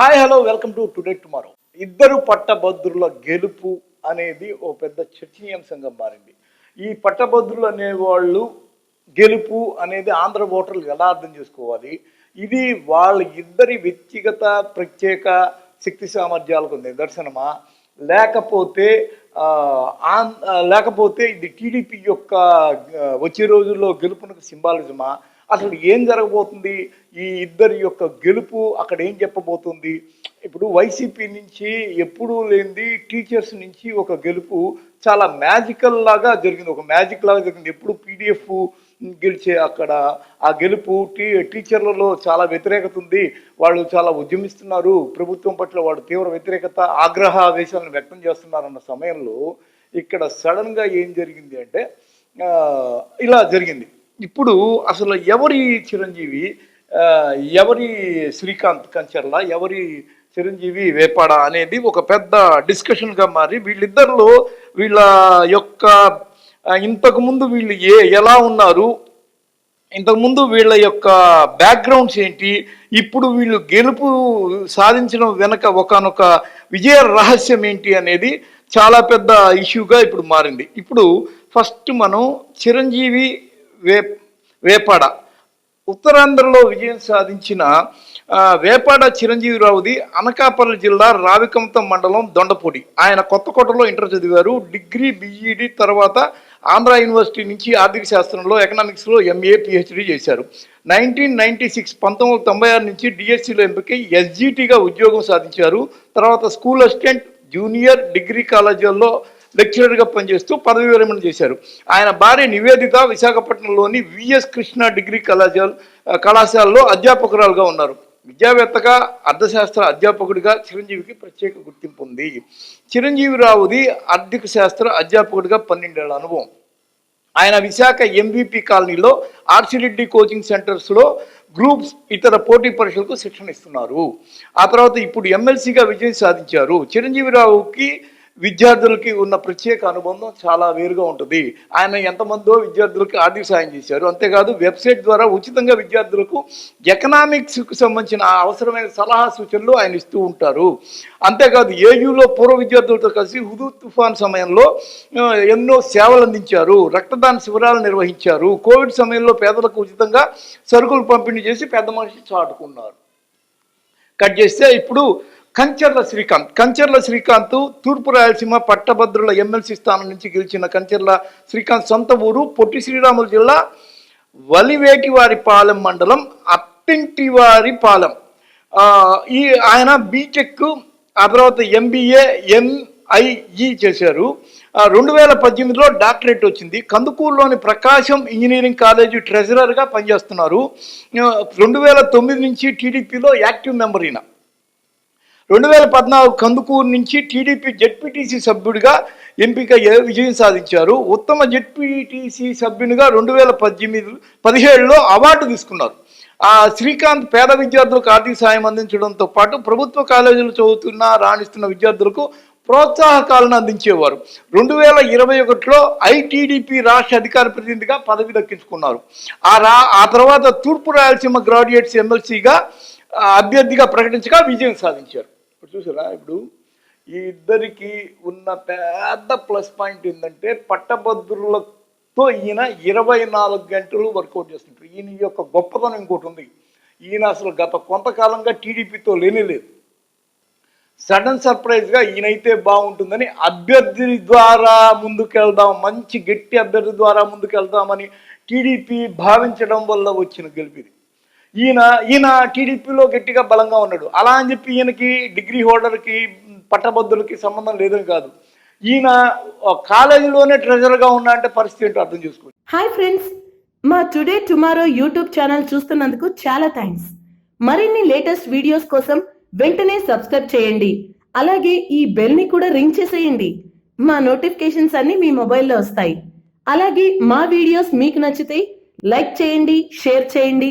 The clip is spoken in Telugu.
Hi hello welcome to today tomorrow. ఇద్దరు పట్టభద్రుల గెలుపు అనేది ఓ పెద్ద చర్చనీయాంశంగా మారింది. ఈ పట్టభద్రులు అనేవాళ్ళు గెలుపు అనేది ఆంధ్ర ఓటర్లు ఎలా అర్థం చేసుకోవాలి? ఇది వాళ్ళ ఇద్దరి వ్యక్తిగత ప్రత్యేక శక్తి సామర్థ్యాలకు నిదర్శనమా? లేకపోతే లేకపోతే ఇది టీడీపీ యొక్క వచ్చే రోజుల్లో గెలుపునకు సింబాలిజమా? అసలు ఏం జరగబోతుంది? ఈ ఇద్దరి యొక్క గెలుపు అక్కడ ఏం చెప్పబోతుంది? ఇప్పుడు వైసీపీ నుంచి ఎప్పుడూ లేనిది టీచర్స్ నుంచి ఒక గెలుపు చాలా మ్యాజికల్ లాగా జరిగింది. ఒక మ్యాజిక్ లాగా జరిగింది. ఎప్పుడు పీడిఎఫ్ గెలిచే అక్కడ ఆ గెలుపు టీ టీచర్లలో చాలా వ్యతిరేకత ఉంది. వాళ్ళు చాలా ఉద్యమిస్తున్నారు. ప్రభుత్వం పట్ల వాళ్ళు తీవ్ర వ్యతిరేకత ఆగ్రహ ఆవేశాలను వ్యక్తం చేస్తున్నారన్న సమయంలో ఇక్కడ సడన్గా ఏం జరిగింది అంటే ఇలా జరిగింది. ఇప్పుడు అసలు ఎవరి చిరంజీవి ఎవరి శ్రీకాంత్ కంచర్ల ఎవరి చిరంజీవి వేపాడ అనేది ఒక పెద్ద డిస్కషన్గా మారి వీళ్ళిద్దరిలో వీళ్ళ యొక్క ఇంతకుముందు వీళ్ళు ఏ ఎలా ఉన్నారు ఇంతకుముందు వీళ్ళ యొక్క బ్యాక్గ్రౌండ్స్ ఏంటి ఇప్పుడు వీళ్ళు గెలుపు సాధించడం వెనక ఒకనొక విజయ రహస్యం ఏంటి అనేది చాలా పెద్ద ఇష్యూగా ఇప్పుడు మారింది. ఇప్పుడు ఫస్ట్ మనం చిరంజీవి వే వేపాడ. ఉత్తరాంధ్రలో విజయం సాధించిన వేపాడ చిరంజీవిరావుది అనకాపల్లి జిల్లా రావికంతం మండలం దొండపూడి. ఆయన కొత్తకోటలో ఇంటర్ చదివారు. డిగ్రీ బీఈడి తర్వాత ఆంధ్ర యూనివర్సిటీ నుంచి ఆర్థిక శాస్త్రంలో ఎకనామిక్స్లో ఎంఏ పిహెచ్డి చేశారు. నైన్టీన్ నైన్టీ సిక్స్ పంతొమ్మిది వందల తొంభై ఆరు నుంచి డిఎస్సిలో ఎంపికై ఎస్జిటిగా ఉద్యోగం సాధించారు. తర్వాత స్కూల్ అసిస్టెంట్ జూనియర్ డిగ్రీ కాలేజీల్లో లెక్చరర్గా పనిచేస్తూ పదవి విరమణ చేశారు. ఆయన భార్య నివేదిత విశాఖపట్నంలోని విఎస్ కృష్ణ డిగ్రీ కళాశాల కళాశాలలో అధ్యాపకురాలుగా ఉన్నారు. విద్యావేత్తగా అర్థశాస్త్ర అధ్యాపకుడిగా చిరంజీవికి ప్రత్యేక గుర్తింపు ఉంది. చిరంజీవిరావుది ఆర్థిక శాస్త్ర అధ్యాపకుడిగా పన్నెండేళ్ళ అనుభవం. ఆయన విశాఖ ఎంబీపీ కాలనీలో ఆర్సిరెడ్డి కోచింగ్ సెంటర్స్లో గ్రూప్స్ ఇతర పోటీ పరీక్షలకు శిక్షణ ఇస్తున్నారు. ఆ తర్వాత ఇప్పుడు ఎమ్మెల్సీగా విజయం సాధించారు. చిరంజీవిరావుకి విద్యార్థులకి ఉన్న ప్రత్యేక అనుబంధం చాలా వేరుగా ఉంటుంది. ఆయన ఎంతమందో విద్యార్థులకు ఆర్థిక సాయం చేశారు. అంతేకాదు వెబ్సైట్ ద్వారా ఉచితంగా విద్యార్థులకు ఎకనామిక్స్కు సంబంధించిన అవసరమైన సలహా సూచనలు ఆయన ఇస్తూ ఉంటారు. అంతేకాదు ఏయూలో పూర్వ విద్యార్థులతో కలిసి హుదూ తుఫాన్ సమయంలో ఎన్నో సేవలు అందించారు. రక్తదాన శిబిరాలు నిర్వహించారు. కోవిడ్ సమయంలో పేదలకు ఉచితంగా సరుకులు పంపిణీ చేసి పెద్ద మనిషి చాటుకున్నారు. కట్ చేస్తే ఇప్పుడు కంచర్ల శ్రీకాంత్. కంచర్ల శ్రీకాంత్ తూర్పు రాయలసీమ పట్టభద్రుల ఎమ్మెల్సీ స్థానం నుంచి గెలిచిన కంచర్ల శ్రీకాంత్ సొంత ఊరు పొట్టి శ్రీరాములు జిల్లా వలివేటివారిపాలెం మండలం అత్తింటివారిపాలెం ఈ ఆయన బీటెక్ ఆ తర్వాత ఎంబీఏ ఎంఐఈ చేశారు. రెండు వేల పద్దెనిమిదిలో డాక్టరేట్ వచ్చింది. కందుకూరులోని ప్రకాశం ఇంజనీరింగ్ కాలేజీ ట్రెజరర్గా పనిచేస్తున్నారు. రెండు వేల తొమ్మిది నుంచి టీడీపీలో యాక్టివ్ మెంబర్ ఈయన. రెండు వేల పద్నాలుగు కందుకూరు నుంచి టీడీపీ జెడ్పీటీసీ సభ్యుడిగా ఎంపిక విజయం సాధించారు? ఉత్తమ జెడ్పీటీసీ సభ్యునిగా రెండు వేల పద్దెనిమిది పదిహేడులో అవార్డు తీసుకున్నారు. ఆ శ్రీకాంత్ పేద విద్యార్థులకు ఆర్థిక సాయం అందించడంతో పాటు ప్రభుత్వ కాలేజీలు చదువుతున్న రాణిస్తున్న విద్యార్థులకు ప్రోత్సాహకాలను అందించేవారు. రెండు వేల ఇరవై ఒకటిలో ఐటీడీపీ రాష్ట్ర అధికార ప్రతినిధిగా పదవి దక్కించుకున్నారు. ఆ రా ఆ తర్వాత తూర్పు రాయలసీమ గ్రాడ్యుయేట్స్ ఎమ్మెల్సీగా అభ్యర్థిగా ప్రకటించగా విజయం సాధించారు. చూసారా? ఇప్పుడు ఈ ఇద్దరికి ఉన్న పెద్ద ప్లస్ పాయింట్ ఏంటంటే పట్టభద్రులతో ఈయన ఇరవై నాలుగు గంటలు వర్కౌట్ చేస్తుంటారు. ఈయన యొక్క గొప్పతనం ఇంకోటి ఉంది. ఈయన అసలు గత కొంతకాలంగా టీడీపీతో లేనే లేదు. సడన్ సర్ప్రైజ్గా ఈయనైతే బాగుంటుందని అభ్యర్థి ద్వారా ముందుకెళ్దాం మంచి గట్టి అభ్యర్థి ద్వారా ముందుకెళ్దామని టీడీపీ భావించడం వల్ల వచ్చిన గెలిపిది ఈయన ఈయన టీడీపీలో గట్టిగా బలంగా ఉన్నాడు. అలా అని చెప్పి ఈయనకి డిగ్రీ హోల్డర్కి పట్టభద్రులకి సంబంధం లేదని కాదు. ఈయన కాలేజీలోనే ట్రెజర్గా ఉన్నా అంటే పరిస్థితి ఏంటో అర్థం చేసుకోండి. హాయ్ ఫ్రెండ్స్ మా టుడే టుమారో యూట్యూబ్ ఛానల్ చూస్తున్నందుకు చాలా థ్యాంక్స్ మరిన్ని లేటెస్ట్ వీడియోస్ కోసం వెంటనే సబ్స్క్రైబ్ చేయండి. అలాగే ఈ బెల్ని కూడా రింగ్ చేసేయండి. మా నోటిఫికేషన్స్ అన్ని మీ మొబైల్లో వస్తాయి. అలాగే మా వీడియోస్ మీకు నచ్చితే లైక్ చేయండి షేర్ చేయండి.